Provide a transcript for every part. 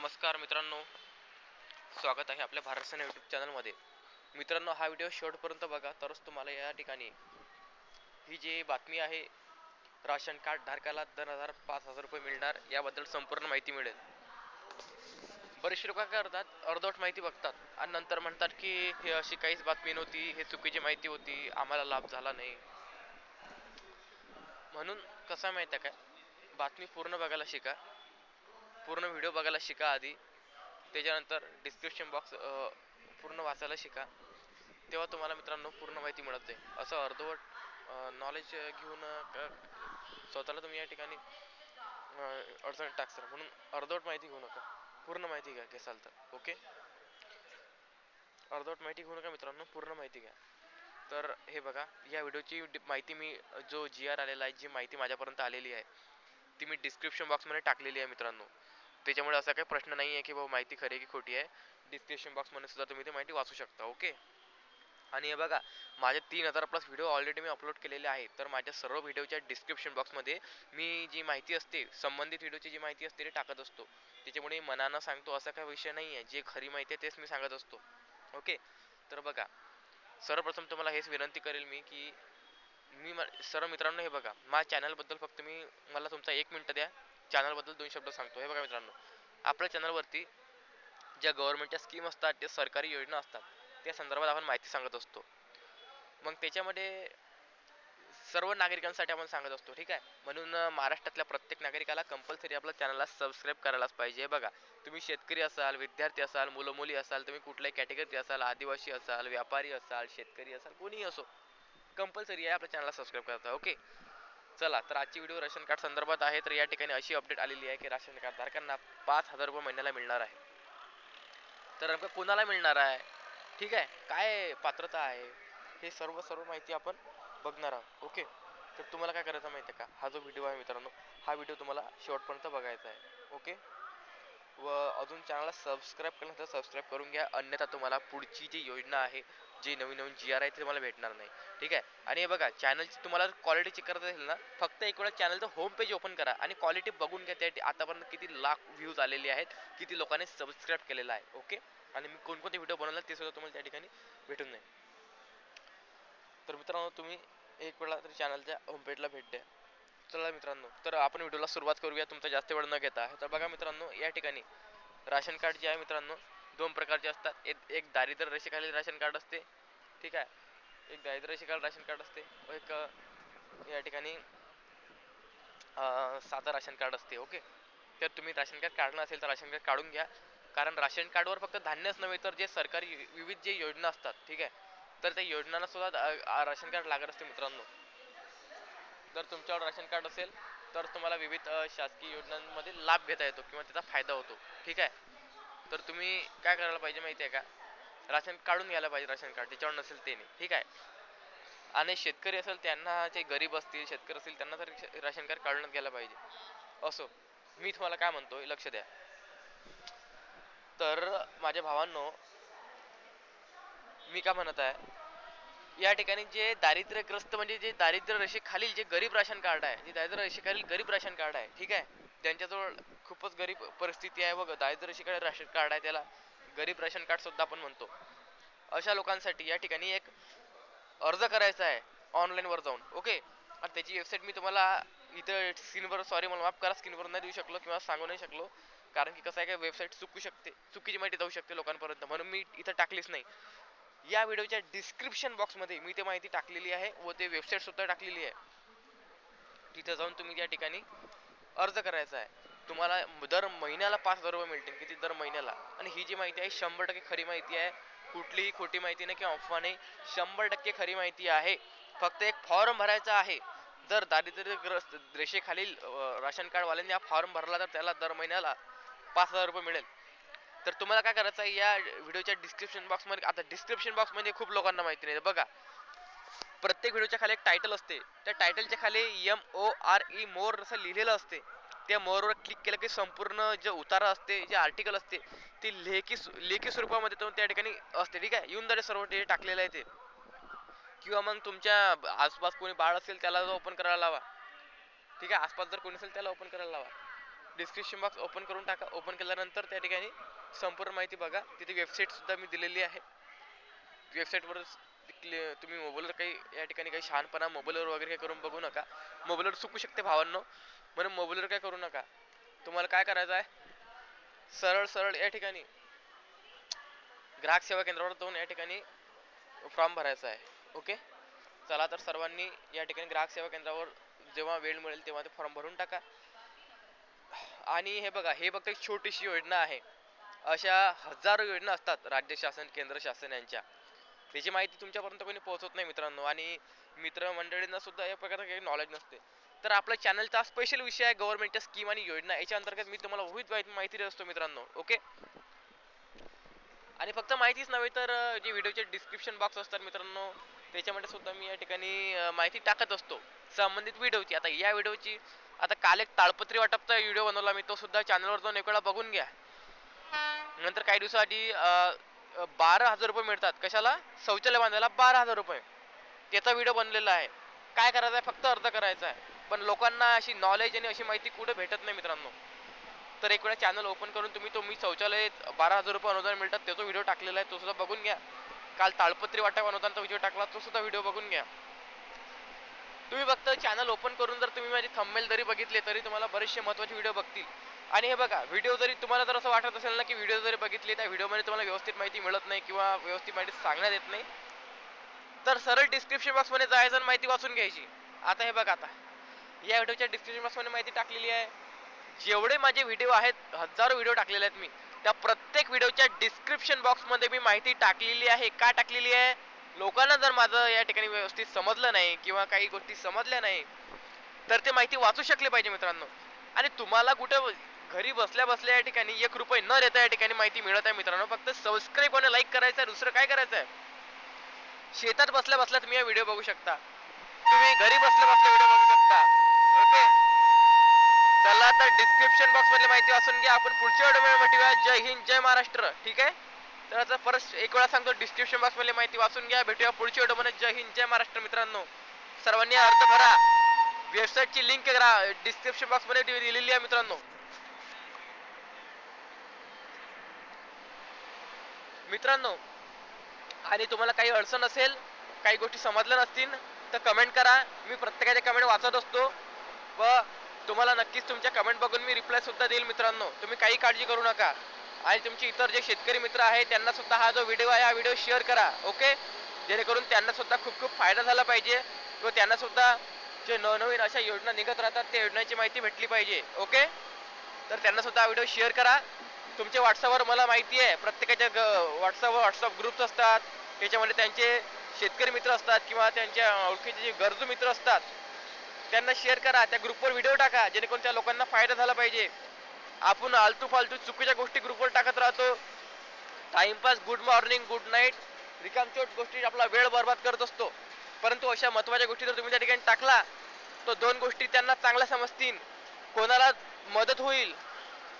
नमस्कार मित्रांनो. स्वागत आहे आपल्या भारत सेना यूट्यूब चॅनलमध्ये मित्रांनो हा व्हिडिओ शेवटपर्यंत बघा. तरच तुम्हाला या ठिकाणी ही जी बातमी आहे राशन कार्ड धारकाला दोन हजार पाच हजार रुपये मिळणार याबद्दल संपूर्ण माहिती मिळेल. बरेचसे लोक काय करतात अर्धवट माहिती बघतात आणि नंतर म्हणतात की हे अशी काहीच बातमी नव्हती हे चुकीची माहिती होती आम्हाला लाभ झाला नाही. म्हणून कसं आहे माहिती आहे काय? बातमी पूर्ण बघायला शिका. पूर्ण व्हिडिओ बघायला शिका आधी. त्याच्यानंतर डिस्क्रिप्शन बॉक्स पूर्ण वाचायला शिका. तेव्हा तुम्हाला मित्रांनो पूर्ण माहिती मिळत. जाईल असं अर्धवट नॉलेज घेऊन स्वतःला तुम्ही या ठिकाणी अडचणीत टाकसाल म्हणून अर्धवट माहिती घेऊ नका. पूर्ण माहिती घ्या घेसाल तर. ओके अर्धवट माहिती घेऊ नका मित्रांनो पूर्ण माहिती घ्या. तर हे बघा या व्हिडिओची माहिती मी जो जी आर आलेला आहे जी माहिती माझ्यापर्यंत आलेली आहे ती मी डिस्क्रिप्शन बॉक्समध्ये टाकलेली आहे मित्रांनो. त्याच्यामुळे असा काही प्रश्न नाही आहे की बाबा माहिती खरी आहे की खोटी आहे. डिस्क्रिप्शन बॉक्समध्ये सुद्धा तुम्ही ती माहिती वाचू शकता ओके आणि हे बघा माझे तीन हजार प्लस व्हिडिओ ऑलरेडी मी अपलोड केलेले आहेत. तर माझ्या सर्व व्हिडिओच्या डिस्क्रिप्शन बॉक्समध्ये मी जी माहिती असते संबंधित व्हिडिओची जी माहिती असते ते टाकत असतो. त्याच्यामुळे मनानं सांगतो असा काही विषय नाही आहे. जे खरी माहिती आहे तेच मी सांगत असतो ओके तर बघा सर्वप्रथम तुम्हाला हेच विनंती करेल मी की मी सर्व मित्रांनो हे बघा माझ्या चॅनलबद्दल फक्त मी मला तुमचा एक मिनटं द्या. चॅनलबद्दल दोन शब्द सांगतो. हे बघा मित्रांनो आपल्या चॅनलवरती ज्या गव्हर्नमेंटच्या स्कीम असतात ज्या सरकारी योजना असतात त्या संदर्भात आपण माहिती सांगत असतो. मग त्याच्यामध्ये सर्व नागरिकांसाठी आपण सांगत असतो ठीक आहे? म्हणून महाराष्ट्रातल्या प्रत्येक नागरिकाला कंपल्सरी आपल्या चॅनलला सबस्क्राईब करायलाच पाहिजे. हे बघा तुम्ही शेतकरी असाल विद्यार्थी असाल मुलं मुली असाल तुम्ही कुठल्याही कॅटेगरी असाल आदिवासी असाल व्यापारी असाल शेतकरी असाल कोणीही असो कंपल्सरी आहे आपल्या चॅनलला सबस्क्राईब करता ओके चला तर आजची व्हिडिओ राशन कार्ड संदर्भात आहे तर या ठिकाणी अशी अपडेट आलेली आहे की राशन कार्ड धारकांना पाच हजार रुपये महिन्याला मिळणार आहे. तर नेमकं कोणाला मिळणार आहे? ठीक आहे काय पात्रता आहे? हे सर्व सर्व माहिती आपण बघणार आहोत. ओके तर तुम्हाला काय करायचं माहिती आहे का? हा जो व्हिडिओ आहे मित्रांनो हा व्हिडिओ तुम्हाला शेवटपर्यंत बघायचा आहे. ओके व अजून चॅनलला सबस्क्राईब केलं तर सबस्क्राईब करून घ्या. अन्यथा तुम्हाला पुढची जी योजना आहे जी नवीन नवीन जी आर आहे ते तुम्हाला भेटणार नाही. ठीक आहे? आणि हे बघा चॅनलची तुम्हाला क्वालिटी चेक करत असेल ना फक्त एक वेळा चॅनलचं होम पेज ओपन करा आणि क्वालिटी बघून घ्या. त्यासाठी आतापर्यंत किती लाख व्ह्यूज आलेले आहेत किती लोकांनी सबस्क्राईब केलेला आहे ओके आणि मी कोणकोणते व्हिडिओ बनवला ते सुद्धा तुम्हाला त्या ठिकाणी भेटून जाईल. तर मित्रांनो तुम्ही एक वेळा तरी चॅनलच्या होम पेजला भेट द्या. चला मित्रांनो तर आपण व्हिडिओला सुरुवात करूया. तुमचा जास्त वेळ न घेता. तर बघा मित्रांनो या ठिकाणी राशन कार्ड जे आहे मित्रांनो दोन प्रकारचे असतात. एक एक दारिद्र्य रेषेखाली राशन कार्ड असते. ठीक आहे? एक दारिद्र्य रेषेखाली राशन कार्ड असते. व एक या ठिकाणी साधं राशन कार्ड असते. ओके? तर तुम्ही राशन कार्ड काढणं असेल तर राशन कार्ड काढून घ्या. कारण राशन कार्डवर फक्त धान्यच नव्हे तर जे सरकारी विविध जे योजना असतात ठीक आहे? तर त्या योजनांना सुद्धा राशन कार्ड लागत असते मित्रांनो. जर तुमच्यावर राशन कार्ड असेल तर तुम्हाला विविध शासकीय योजनांमध्ये लाभ घेता येतो किंवा त्याचा फायदा होतो. ठीक आहे? तर तुम्ही काय करायला पाहिजे माहिती आहे का? राशन काढून घ्यायला पाहिजे राशन कार्ड त्याच्यावर नसेल ते नाही. ठीक आहे? आणि शेतकरी असेल त्यांना जे गरीब असतील शेतकरी असतील त्यांना तर राशन कार्ड काढूनच घ्यायला पाहिजे. असो मी तुम्हाला काय म्हणतोय लक्ष द्या. तर माझ्या भावांनो मी काय म्हणत आहे? या ठिकाणी जे दारिद्र्यग्रस्त म्हणजे जे दारिद्र्य रेषेखालील जे गरीब राशन कार्ड आहे जे दारिद्र्य रेषेखालील गरीब राशन कार्ड आहे ठीक आहे? ज्यांच्याजवळ खूपच गरीब परिस्थिती आहे बघ. दारिद्र्य रेषेकडे राशन कार्ड आहे त्याला गरीब राशन कार्ड सुद्धा आपण म्हणतो. अशा लोकांसाठी या ठिकाणी एक अर्ज करायचा आहे ऑनलाईनवर जाऊन. ओके आणि त्याची वेबसाईट मी तुम्हाला इथं स्क्रीनवर सॉरी मला माफ करा स्क्रीनवर नाही देऊ शकलो किंवा सांगू नाही शकलो. कारण की कसं आहे का वेबसाईट चुकू शकते चुकीची माहिती जाऊ शकते लोकांपर्यंत. म्हणून मी इथं टाकलीच नाही. या व्हिडिओच्या डिस्क्रिप्शन बॉक्समध्ये मी ते माहिती टाकलेली आहे व ते वेबसाईट सुद्धा टाकलेली आहे. तिथं जाऊन तुम्ही त्या ठिकाणी अर्ज करायचा आहे. तुम्हाला दर महिन्याला पाच हजार रुपये मिळतील किती दर महिन्याला. आणि ही जी माहिती आहे शंभर टक्के खरी माहिती आहे. कुठलीही खोटी माहिती नाही किंवा अफवा नाही. शंभर टक्के खरी माहिती आहे. फक्त एक फॉर्म भरायचा आहे. जर दारिद्र्यग्रस्त रेषेखालील राशन कार्डवाल्यांनी हा फॉर्म भरला तर त्याला दर महिन्याला पाच हजार रुपये मिळेल. तर तुम्हाला काय करायचं आहे या व्हिडिओच्या डिस्क्रिप्शन बॉक्समध्ये आता डिस्क्रिप्शन बॉक्समध्ये खूप लोकांना माहिती नाही बघा. प्रत्येक व्हिडिओच्या खाली एक टायटल असते. त्या टायटलच्या खाली M O R E more असं लिहिलेलं असते. त्या मोरवर क्लिक केलं की संपूर्ण जे उतारा असते जे आर्टिकल असते ती लेखी लेखी स्वरूपामध्ये तो त्या ठिकाणी असते ठीक आहे? येऊन जाते सर्व ते टाकलेलं आहे ते. किंवा मग तुमच्या आसपास कोणी बाळ असेल त्याला ओपन करायला लावा. ठीक आहे? आसपास जर कोणी असेल त्याला ओपन करायला लावा. डिस्क्रिप्शन बॉक्स ओपन करून टाका. ओपन केल्यानंतर त्या ठिकाणी संपूर्ण माहिती बघा. तिथे वेबसाईट सुद्धा मी दिलेली आहे. वेबसाईटवरच तुम्ही मोबाईलवर काही या ठिकाणी काही शहाणपणा मोबाईलवर वगैरे काही करून बघू नका. मोबाईलवर चुकू शकते भावांनो. म्हणून मोबाईलवर काय करू नका. तुम्हाला काय करायचं आहे? सरळ सरळ या ठिकाणी ग्राहक सेवा केंद्रावर जाऊन या ठिकाणी फॉर्म भरायचा आहे. ओके चला तर सर्वांनी या ठिकाणी ग्राहक सेवा केंद्रावर जेव्हा वेळ मिळेल तेव्हा ते फॉर्म भरून टाका. आणि हे बघा हे फक्त एक छोटीशी योजना आहे. अशा हजारो योजना असतात राज्य शासन केंद्र शासन यांच्या. त्याची माहिती तुमच्यापर्यंत कोणी पोहोचत नाही मित्रांनो आणि मित्रमंडळींना सुद्धा या प्रकारचं काही नॉलेज नसते. तर आपल्या चॅनलचा स्पेशल विषय आहे गव्हर्नमेंटच्या स्कीम आणि योजना. याच्या अंतर्गत मी तुम्हाला विविध माहिती देत असतो मित्रांनो ओके आणि फक्त माहितीच नव्हे तर जे व्हिडिओचे डिस्क्रिप्शन बॉक्स असतात मित्रांनो त्याच्यामध्ये सुद्धा मी या ठिकाणी माहिती टाकत असतो. संबंधित व्हिडिओची. आता या व्हिडिओची आता काल एक ताळपत्री वाटपचा व्हिडिओ बनवला मी तो सुद्धा चॅनलवर जाऊन एक वेळा बघून घ्या. नंतर काही दिवसाआधी बारा हजार रुपये मिळतात. कशाला? शौचालय बांधायला बारा हजार रुपये. त्याचा व्हिडिओ बनलेला आहे. काय करायचं आहे? फक्त अर्ज करायचा आहे. पण लोकांना अशी नॉलेज आणि अशी माहिती कुठे भेटत नाही मित्रांनो. तर एक वेळा चॅनल ओपन करून तुम्ही तुम्ही शौचालय बारा हजार रुपये अनुदान मिळतात त्याचा व्हिडिओ टाकलेला आहे. तो सुद्धा बघून घ्या. काल ताळपत्री वाटप अनुदानचा व्हिडिओ टाकला तो सुद्धा व्हिडिओ बघून घ्या. तुम्ही फक्त चॅनल ओपन करून जर तुम्ही माझे थंबेल जरी बघितले तरी तुम्हाला बरेचसे महत्त्वाचे व्हिडिओ बघतील. आणि हे बघा व्हिडिओ जरी तुम्हाला जर असं वाटत असेल ना की व्हिडिओ जरी बघितले त्या व्हिडिओमध्ये तुम्हाला व्यवस्थित माहिती मिळत नाही किंवा व्यवस्थित माहिती सांगण्यात येत नाही तर सरळ डिस्क्रिप्शन बॉक्समध्ये जायचं आणि माहिती वाचून घ्यायची. आता हे बघा आता. या व्हिडिओच्या डिस्क्रिप्शन बॉक्समध्ये माहिती टाकलेली आहे. जेवढे माझे व्हिडिओ आहेत हजारो व्हिडिओ टाकलेले आहेत मी. त्या प्रत्येक व्हिडिओच्या डिस्क्रिप्शन बॉक्समध्ये मी माहिती टाकलेली आहे. का टाकलेली आहे? लोकांना जर माझं या ठिकाणी व्यवस्थित समजलं नाही किंवा काही गोष्टी समजल्या नाही तर ते माहिती वाचू शकले पाहिजे मित्रांनो. आणि तुम्हाला कुठं घरी बसल्या बसल्या या ठिकाणी एक रुपये न देता या ठिकाणी माहिती मिळत आहे मित्रांनो. फक्त सबस्क्राईब आणि लाईक करायचं आहे. दुसरं काय करायचं आहे? शेतात बसल्या बसल्या तुम्ही हा व्हिडिओ बघू शकता. तुम्ही घरी बसल्या बसल्या व्हिडिओ बघू शकता. ओके चला तर डिस्क्रिप्शन बॉक्समध्ये माहिती वाचून घ्या. आपण पुढच्या व्हिडिओ भेटूया. जय हिंद जय महाराष्ट्र. ठीक आहे? तर आता परत एक वेळा सांगतो डिस्क्रिप्शन बॉक्समध्ये माहिती वाचून घ्या. भेटूया पुढच्या व्हिडिओ जय हिंद जय महाराष्ट्र मित्रांनो. सर्वांनी अर्थ भरा. वेबसाईटची लिंक डिस्क्रिप्शन बॉक्समध्ये दिलेली आहे मित्रांनो. मित्रांनो आणि तुम्हाला काही अडचण असेल काही गोष्टी समजल्या नसतील तर कमेंट करा. मी प्रत्येकाच्या कमेंट वाचत असतो. व तुम्हाला नक्कीच तुमच्या कमेंट बघून मी रिप्लाय सुद्धा देईल मित्रांनो. तुम्ही काही काळजी करू नका. आणि तुमचे इतर जे शेतकरी मित्र आहेत त्यांना सुद्धा हा जो व्हिडिओ आहे हा व्हिडिओ शेअर करा ओके जेणेकरून त्यांना सुद्धा खूप खूप फायदा झाला पाहिजे. व त्यांना सुद्धा जे नवनवीन अशा योजना निघत राहतात त्या योजनेची माहिती भेटली पाहिजे ओके तर त्यांना सुद्धा हा व्हिडिओ शेअर करा. तुमच्या व्हॉट्सअपवर मला माहिती आहे. प्रत्येकाच्या व्हॉट्सअपवर व्हॉट्सअप ग्रुप्स असतात. त्याच्यामध्ये त्यांचे शेतकरी मित्र असतात किंवा त्यांच्या ओळखीचे जे गरजू मित्र असतात त्यांना शेअर करा. त्या ग्रुपवर व्हिडिओ टाका. जेणेकरून त्या लोकांना फायदा झाला पाहिजे. आपण आलतू फालतू चुकीच्या गोष्टी ग्रुपवर टाकत राहतो. Timepass good morning good night रिकामचोट गोष्टी आपला वेळ बर्बाद करत असतो. परंतु अशा महत्त्वाच्या गोष्टी जर तुम्ही त्या ठिकाणी टाकला तर दोन गोष्टी त्यांना चांगल्या समजतील. कोणाला मदत होईल.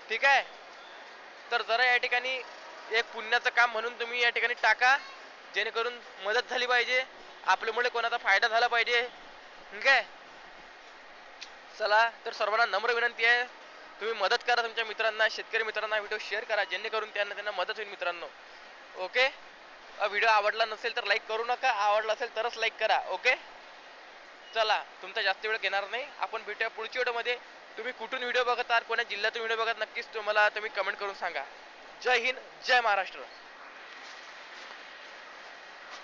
ठीक आहे? तर जरा या ठिकाणी एक पुण्याचं काम म्हणून तुम्ही या ठिकाणी टाका जेणेकरून मदत झाली पाहिजे. आपल्यामुळे कोणाचा फायदा झाला पाहिजे. ठीक आहे? चला तर सर्वांना नम्र विनंती आहे. तुम्ही मदत करा तुमच्या मित्रांना शेतकरी मित्रांना व्हिडिओ शेअर करा जेणेकरून त्यांना त्यांना मदत होईल मित्रांनो. ओके? व्हिडिओ आवडला नसेल तर लाईक करू नका आवडला असेल तरच लाईक करा. ओके? चला तुमचा जास्त वेळ घेणार नाही. आपण भेटूया पुढच्या व्हिडिओमध्ये. तुम्ही कुठून व्हिडिओ बघत आहात? कोणत्या जिल्ह्यातून व्हिडिओ बघत नक्कीच तुम्हाला तुम्ही कमेंट करून सांगा. जय हिंद जय महाराष्ट्र.